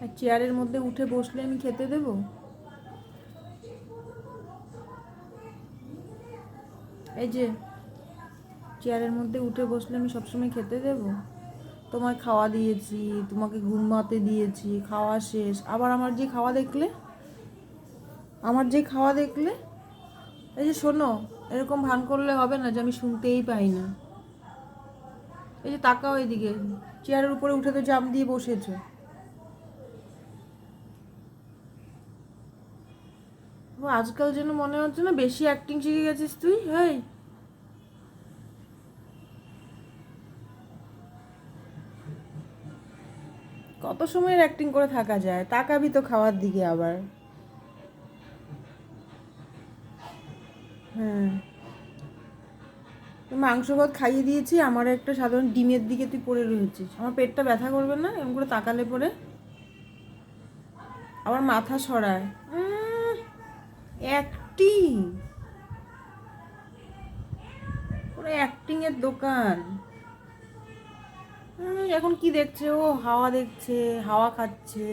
আর চেয়ারের মধ্যে উঠে বসলে আমি খেতে দেব? এই যে, চেয়ারের মধ্যে উঠে বসলে আমি সবসময় খেতে দেব? তোমায় খাওয়া দিয়েছি, তোমাকে ঘুমাতে দিয়েছি, খাওয়া শেষ। আবার আমার যে খাওয়া দেখলে? আমার যে খাওয়া দেখলে? এই যে শোনো, এরকম ভান করলে হবে না যে আমি শুনতেই পাই না। এই যে তাকাও এদিকে, চেয়ারের উপরে উঠে তো জাম দিয়ে বসেছো। আজকাল যেন মনে হচ্ছে না বেশি অ্যাক্টিং শিখে গেছিস তুই, হেই। কত সময়ের অ্যাক্টিং করে থাকা যায়, তাকাবি তো খাওয়ার দিকে আবার। হ্যাঁ। মাংস ভাত খাইয়ে দিয়েছি, আমার একটা সাধারণ ডিমের দিকে তুই পড়ে রয়েছিস। আমার পেটটা ব্যথা করবে না, এরকম করে তাকালে পরে। আবার মাথা সরায়। অ্যাক্টিং পুরো অ্যাক্টিং এর দোকান। এখন কি দেখছে? ও হাওয়া দেখছে, হাওয়া খাচ্ছে,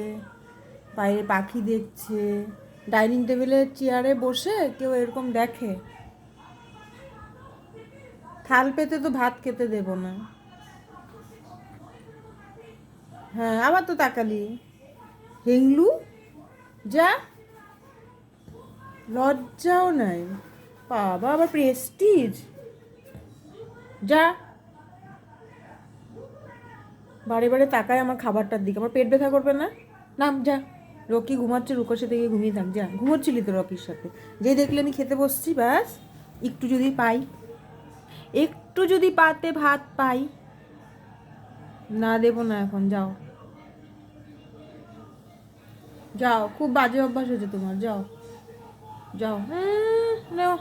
বাইরে পাখি দেখছে। ডাইনিং টেবিলের চেয়ারে বসে কেউ এরকম দেখে। থাল পেতে তো ভাত খেতে দেব না। হ্যাঁ আবার তো তাকালি। হেংলু? যা। লজ্জাও নাই। বাবা, আবার প্রেস্টিজ যা। বারে বারে তাকায় আমার খাবারটার দিকে। আমার পেট ব্যথা করবে না? নাম, যা। রকি ঘুমাচ্ছে রুকোর সাথে গিয়ে ঘুমিয়ে থাক, যা। ঘুমোচ্ছিলি তো রকির সাথে। যেই দেখলে আমি খেতে বসছি, ব্যাস। একটু যদি পাই। একটু যদি পাতে ভাত পাই। না দেবো না এখন, যাও। যাও, খুব বাজে অভ্যাস হয়েছে তোমার, যাও। যাও। নাও।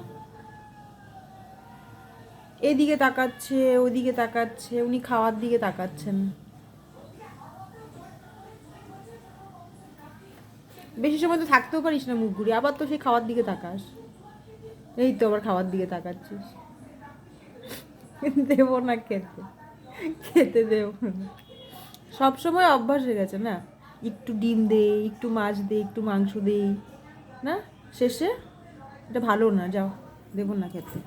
এদিকে তাকাচ্ছে, ওদিকে তাকাচ্ছে, উনি খাওয়ার দিকে তাকাচ্ছেন। বেশি সময় তো থাকতেও পারিস না মুখ ঘুরি আবার তো সেই খাওয়ার দিকে তাকাস। এই তো আবার খাওয়ার দিকে তাকাচ্ছিস। দেবো না খেতে খেতে দেবো না। সব সময় অভ্যাস হয়ে গেছে না? একটু ডিম দে, একটু মাছ দে, একটু মাংস দেই না? শেষে? এটা ভালো না, যাও দেবো না খেতে।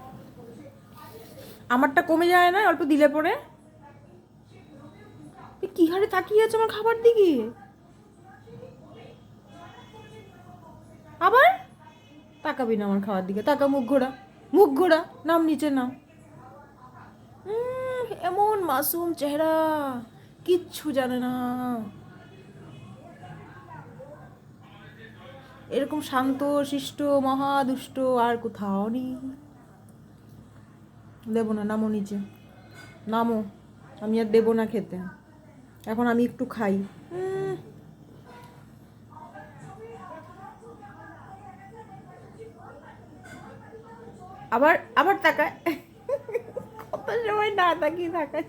আমারটা কমে যায় না, অল্প দিলে পরে? কি হারে তাকিয়ে আছে আমার খাবার দিকে? আবার? তাকাবি না আমার খাওয়ার দিকে তাকা মুখ ঘোরা মুখ ঘোরা, নাম নিচে নাম। এমন মাসুম চেহারা, কিচ্ছু জানে না। এরকম শান্ত, শিষ্ট, মহা দুষ্ট আর কোথাও নেই। দেবো না, নামো নিচে। নামো, আমি আর দেবো না খেতে। এখন আমি একটু খাই। আবার আবার তাকায়। কত সময় না তাকিয়ে থাকা